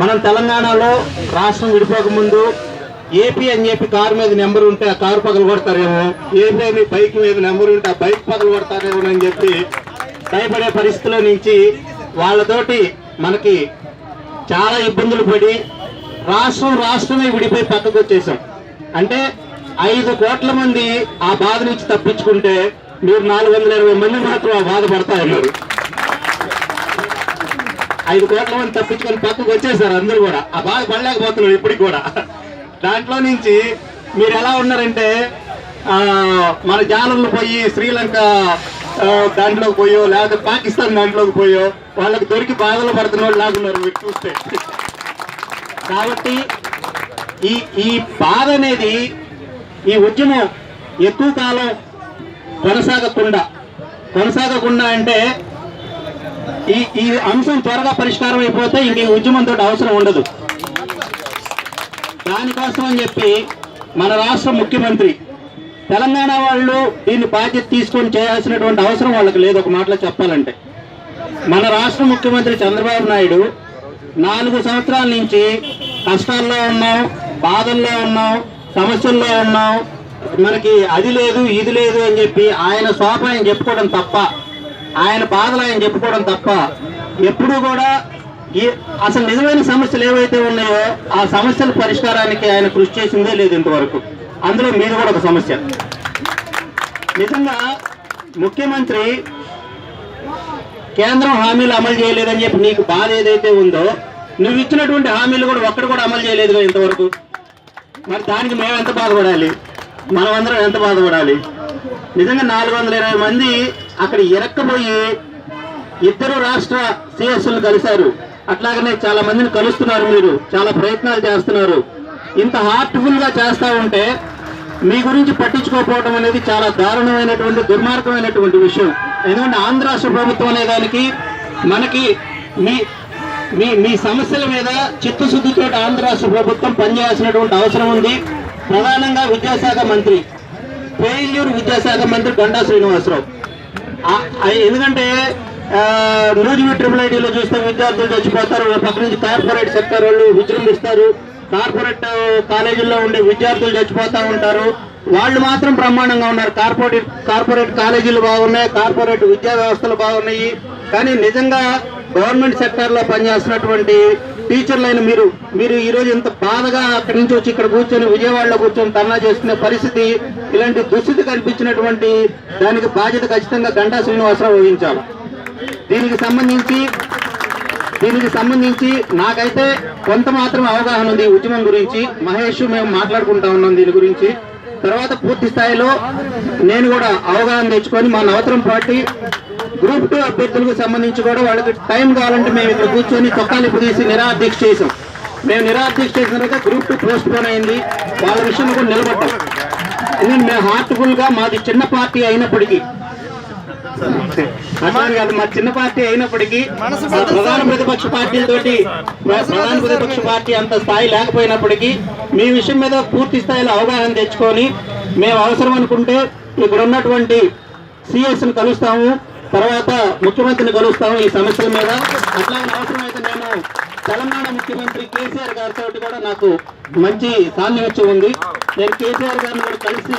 మనం తెలంగాణలో రాష్ట్రం విడిపోకముందు ఏపీ అని చెప్పి కారు మీద నెంబర్ ఉంటే ఆ కారు పగలు కొడతారేమో ఏపీ అని బైక్ మీద నెంబర్ ఉంటే ఆ బైక్ పగలు కొడతారేమో అని చెప్పి భయపడే పరిస్థితుల నుంచి వాళ్ళతోటి మనకి చాలా ఇబ్బందులు పడి రాష్ట్రం రాష్ట్రమే విడిపోయి పక్కకు వచ్చేసాం. అంటే ఐదు కోట్ల మంది ఆ బాధ నుంచి తప్పించుకుంటే మీరు నాలుగు వందల ఇరవై మంది మాత్రం ఆ బాధ ఉన్నారు ఐదు కోట్ల మంది తప్పించుకొని పక్కకు వచ్చేసారు అందరూ కూడా. ఆ బాధ పడలేకపోతున్నారు ఇప్పటికి కూడా. దాంట్లో నుంచి మీరు ఎలా ఉన్నారంటే మన జాలంలో పోయి శ్రీలంక దాంట్లోకి పోయో లేకపోతే పాకిస్తాన్ దాంట్లోకి పోయో వాళ్ళకి దొరికి బాధలు పడుతున్న వాళ్ళు లాగున్నారు మీరు చూస్తే. కాబట్టి ఈ ఈ బాధ అనేది ఈ ఉద్యమం ఎక్కువ కాలం కొనసాగకుండా కొనసాగకుండా అంటే ఈ ఈ అంశం త్వరగా పరిష్కారం అయిపోతే ఇంక ఈ ఉద్యమంతో అవసరం ఉండదు. దానికోసం అని చెప్పి మన రాష్ట్ర ముఖ్యమంత్రి తెలంగాణ వాళ్ళు దీన్ని బాధ్యత తీసుకొని చేయాల్సినటువంటి అవసరం వాళ్ళకి లేదు ఒక మాటలో చెప్పాలంటే. మన రాష్ట్ర ముఖ్యమంత్రి చంద్రబాబు నాయుడు నాలుగు సంవత్సరాల నుంచి కష్టాల్లో ఉన్నాం బాధల్లో ఉన్నాం సమస్యల్లో ఉన్నాం మనకి అది లేదు ఇది లేదు అని చెప్పి ఆయన శోభ ఆయన చెప్పుకోవడం తప్ప ఆయన బాధలు ఆయన చెప్పుకోవడం తప్ప ఎప్పుడూ కూడా ఈ అసలు నిజమైన సమస్యలు ఏవైతే ఉన్నాయో ఆ సమస్యల పరిష్కారానికి ఆయన కృషి చేసిందే లేదు ఇంతవరకు. అందులో మీరు కూడా ఒక సమస్య. నిజంగా ముఖ్యమంత్రి కేంద్రం హామీలు అమలు చేయలేదని చెప్పి నీకు బాధ ఏదైతే ఉందో నువ్వు ఇచ్చినటువంటి హామీలు కూడా ఒక్కడు కూడా అమలు చేయలేదుగా ఇంతవరకు. మరి దానికి మేము ఎంత బాధపడాలి? మనమందరం ఎంత బాధపడాలి? నిజంగా నాలుగు వందల ఇరవై మంది అక్కడ ఇరక్కపోయి ఇద్దరు రాష్ట్ర సిఎస్లు కలిశారు. అట్లాగనే చాలా మందిని కలుస్తున్నారు మీరు. చాలా ప్రయత్నాలు చేస్తున్నారు. ఇంత హార్ట్ఫుల్గా చేస్తా ఉంటే మీ గురించి పట్టించుకోకపోవడం అనేది చాలా దారుణమైనటువంటి దుర్మార్గమైనటువంటి విషయం. ఎందుకంటే ఆంధ్ర రాష్ట్ర ప్రభుత్వం అనే దానికి మనకి మీ మీ మీ సమస్యల మీద చిత్తశుద్ధితో ఆంధ్ర రాష్ట్ర ప్రభుత్వం పనిచేయాల్సినటువంటి అవసరం ఉంది. ప్రధానంగా విద్యాశాఖ మంత్రి ఫెయిల్యూర్ విద్యాశాఖ మంత్రి గంటా శ్రీనివాసరావు. ఎందుకంటే రోజు ట్రిపుల్ ఐటీలో చూస్తే విద్యార్థులు చచ్చిపోతారు పక్క నుంచి కార్పొరేట్ సెక్టర్ వాళ్ళు విజృంభిస్తారు. కార్పొరేట్ కాలేజీల్లో ఉండే విద్యార్థులు చచ్చిపోతూ ఉంటారు. వాళ్ళు మాత్రం బ్రహ్మాండంగా ఉన్నారు. కార్పొరేట్ కార్పొరేట్ కాలేజీలు బాగున్నాయి కార్పొరేట్ విద్యా వ్యవస్థలు బాగున్నాయి. కానీ నిజంగా గవర్నమెంట్ సెక్టర్లో పనిచేస్తున్నటువంటి టీచర్లైన మీరు మీరు ఈరోజు ఇంత బాధగా అక్కడి నుంచి వచ్చి ఇక్కడ కూర్చొని విజయవాడలో కూర్చొని ధర్నా చేసుకునే పరిస్థితి ఇలాంటి దుస్థితి కల్పించినటువంటి దానికి బాధ్యత ఖచ్చితంగా గంటా శ్రీనివాసరావు వహించాలి. దీనికి సంబంధించి దీనికి సంబంధించి నాకైతే కొంత మాత్రం అవగాహన ఉంది ఉద్యమం గురించి. మహేష్ మేము మాట్లాడుకుంటా ఉన్నాం దీని గురించి. తర్వాత పూర్తి స్థాయిలో నేను కూడా అవగాహన తెచ్చుకొని మా నవతరం పార్టీ గ్రూప్ టూ అభ్యర్థులకు సంబంధించి కూడా వాళ్ళకి టైం కావాలంటే మేము ఇక్కడ కూర్చొని చొక్కాలు తీసి నిరాదీక్ష చేసాం మేము నిరాదీక్ష చేసిన తర్వాత గ్రూప్ టూ పోస్ట్ పోన్ అయింది. వాళ్ళ విషయంలో కూడా నిలబడ్డాం. ఎందుకంటే మేము హార్ట్ఫుల్గా మాది చిన్న పార్టీ అయినప్పటికీ. మా చిన్న పార్టీ అయినప్పటికీ ప్రధాన ప్రతిపక్ష పార్టీలతోటి మా ప్రధాన ప్రతిపక్ష పార్టీ అంత స్థాయి లేకపోయినప్పటికీ మీ విషయం మీద పూర్తి స్థాయిలో అవగాహన తెచ్చుకొని మేము అవసరం అనుకుంటే ఇక్కడ ఉన్నటువంటి సిఎస్ని కలుస్తాము. తర్వాత ముఖ్యమంత్రిని కలుస్తాము ఈ సమస్యల మీద. అట్లాగే అవసరమైతే నేను తెలంగాణ ముఖ్యమంత్రి కేసీఆర్ గారితో కూడా నాకు మంచి సాన్నిహిత్యం ఉంది. నేను కేసీఆర్ గారిని కూడా కలిసి